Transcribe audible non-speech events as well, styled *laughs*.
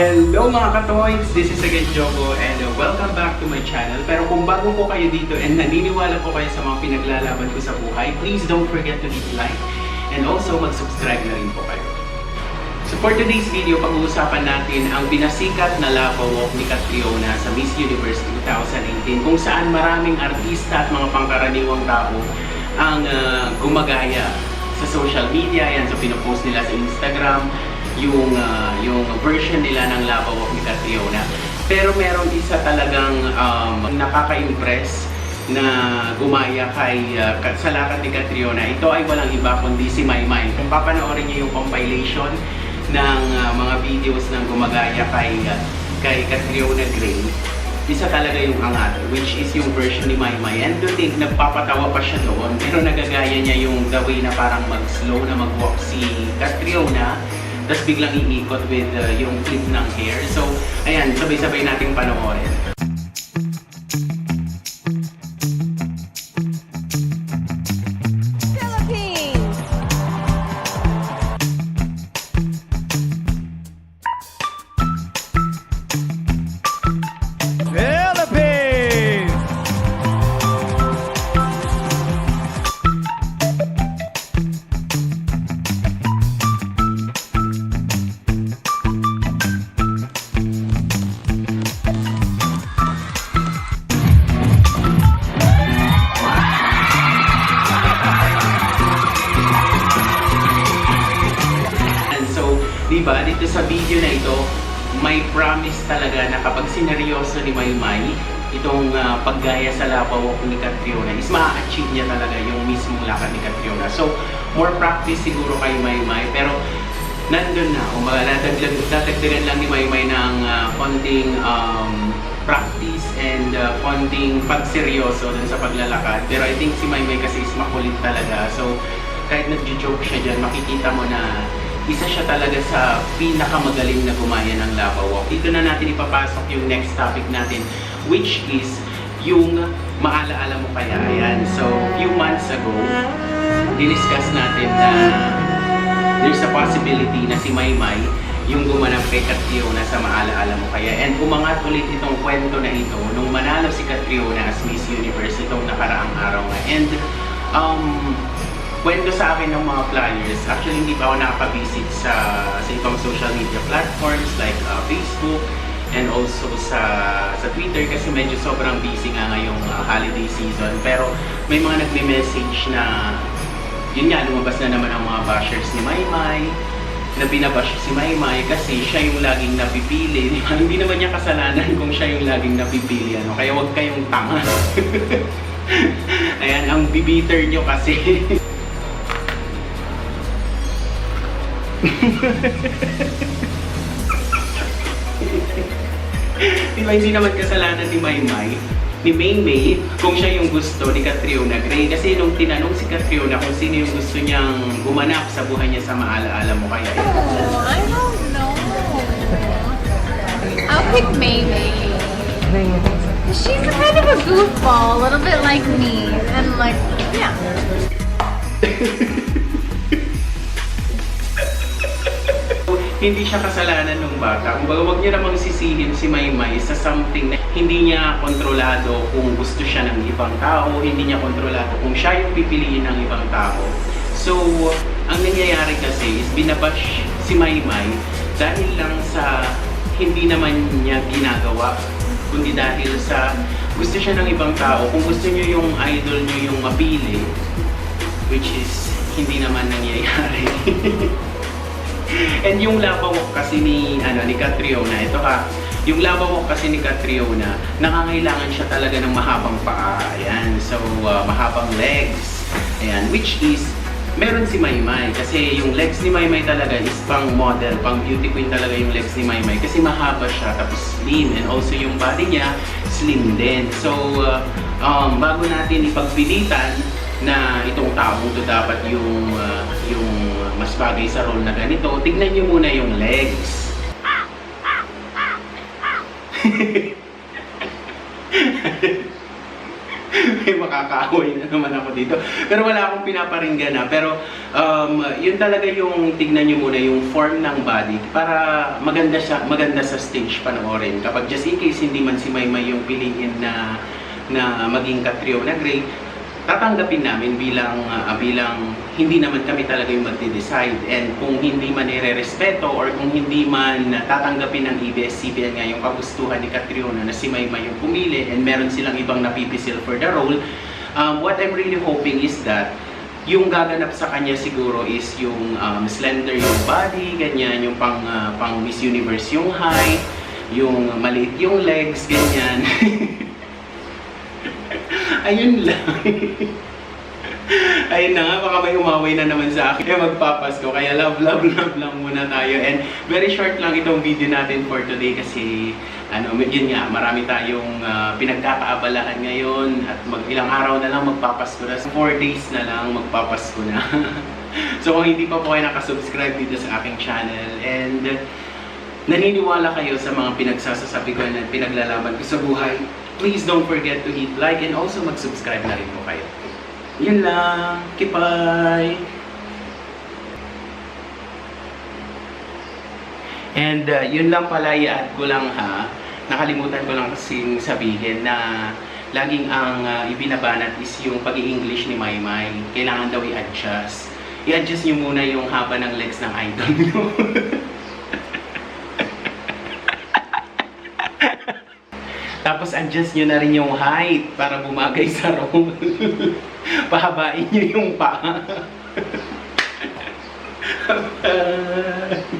Hello mga katoys! This is again Jogo and uh, welcome back to my channel. Pero kung bago po kayo dito and naniniwala po kayo sa mga pinaglalaban ko sa buhay, please don't forget to hit like and also mag-subscribe na rin po kayo. So for today's video, pag-uusapan natin ang binasikat na lava walk ni Catriona sa Miss Universe 2018 kung saan maraming artista at mga pangkaraniwang tao ang uh, gumagaya sa social media. Yan, so pinopost nila sa Instagram yung uh, yung version nila ng lava walk ni Catriona. Pero meron isa talagang um, nakaka-impress na gumaya kay uh, sa lakad ni Catriona. Ito ay walang iba kundi si Maymay. Kung papanoorin niyo yung compilation ng uh, mga videos ng gumagaya kay uh, kay Catriona Gray, isa talaga yung angat, which is yung version ni Maymay. And to think, nagpapatawa pa siya doon, pero nagagaya niya yung the way na parang mag-slow na mag-walk si Catriona, tapos biglang iikot with uh, yung flip ng hair. So, ayan, sabay-sabay nating panoorin. Di ba, dito sa video na ito, may promise talaga na kapag sineryoso ni Maymay, itong ah, paggaya sa lava walk ni Catriona is ma-achieve niya talaga yung mismong lakad ni Catriona. So, more practice siguro kay Maymay, pero nandun na, umaga, dadagdag, dadagdagan lang ni Maymay ng ah, konting um, practice and uh, konting pagseryoso dun sa paglalakad. Pero I think si Maymay kasi is makulit talaga. So, kahit nag-joke siya dyan, makikita mo na isa siya talaga sa pinakamagaling na gumaya ng lava walk. Dito na natin ipapasok yung next topic natin, which is yung maalaala mo kaya. Ayan. So, few months ago, diniscuss natin na there's a possibility na si Maymay yung gumanap kay Catriona sa maalaala mo kaya. And umangat ulit itong kwento na ito nung manalo si Catriona as Miss Universe itong nakaraang araw nga. And um, kwento sa akin ng mga flyers, actually hindi pa ako nakaka-visit sa, sa ibang social media platforms like uh, Facebook and also sa sa Twitter kasi medyo sobrang busy nga ngayong uh, holiday season. Pero may mga nagme-message na yun nga, lumabas na naman ang mga bashers ni Maymay na binabash si Maymay kasi siya yung laging napipili. *laughs* Hindi naman niya kasalanan kung siya yung laging napipili. Ano? Kaya wag kayong tanga. *laughs* Ayan, ang bibiter nyo kasi. *laughs* Di ba hindi naman kasalanan ni Maymay, ni Maymay, kung siya yung gusto ni Catriona Gray. Kasi nung tinanong si Catriona kung sino yung gusto niyang gumanap sa buhay niya sa maalaala mo kaya. Oh, I don't know. I'll pick May May. She's kind of a goofball, a little bit like me, and like, yeah. *laughs* hindi siya kasalanan ng bata. Kumbaga, wag niya namang sisihin si Maymay sa something na hindi niya kontrolado kung gusto siya ng ibang tao, hindi niya kontrolado kung siya yung pipiliin ng ibang tao. So, ang nangyayari kasi is binabash si Maymay dahil lang sa hindi naman niya ginagawa, kundi dahil sa gusto siya ng ibang tao. Kung gusto niyo yung idol niyo yung mapili, which is hindi naman nangyayari. *laughs* *laughs* And yung lava walk kasi ni ano ni Catriona, ito ha, yung lava walk kasi ni Catriona, nangangailangan siya talaga ng mahabang paa. Ayan, so uh, mahabang legs. Ayan, which is meron si Maymay kasi yung legs ni Maymay talaga is pang model, pang beauty queen talaga yung legs ni Maymay kasi mahaba siya tapos slim and also yung body niya slim din. So uh, um, bago natin ipagpilitan na itong taong to dapat yung uh, yung mas bagay sa role na ganito, tignan niyo muna yung legs. *laughs* may makakaaway na naman ako dito. Pero wala akong pinaparinggan na. Pero um, yun talaga yung tignan nyo muna yung form ng body para maganda siya, maganda sa stage panoorin. Kapag just in case hindi man si Maymay yung piliin na na maging Catriona Gray, tatanggapin namin bilang ah, bilang hindi naman kami talaga yung magde-decide and kung hindi man irerespeto or kung hindi man tatanggapin ng ABS-CBN nga yung kagustuhan ni Catriona na si Maymay yung pumili and meron silang ibang napipisil for the role, um, what I'm really hoping is that yung gaganap sa kanya siguro is yung um, slender yung body, ganyan, yung pang, ah, pang Miss Universe yung height, yung maliit yung legs, ganyan. *laughs* Ayun lang. *laughs* Ayun na nga, baka may umaway na naman sa akin. Kaya magpapasko. Kaya love, love, love lang muna tayo. And very short lang itong video natin for today kasi ano, yun nga, marami tayong ah, pinagkakaabalahan ngayon at mag ilang araw na lang magpapasko na. 4 days na lang magpapasko na. *laughs* so kung hindi pa po kayo nakasubscribe dito sa aking channel and naniniwala kayo sa mga pinagsasasabi ko na pinaglalaban ko sa buhay, please don't forget to hit like and also mag-subscribe na rin po kayo. Yun lang. Kipay! And uh, yun lang pala, i-add ko lang ha. Nakalimutan ko lang kasing sabihin na laging ang uh, ibinabanat is yung pag english ni Maymay. Kailangan daw i-adjust. I-adjust nyo muna yung haba ng legs ng idol nyo. *laughs* Tapos adjust nyo na rin yung height para bumagay sa *laughs* role. Pahabain nyo yung paa. *laughs*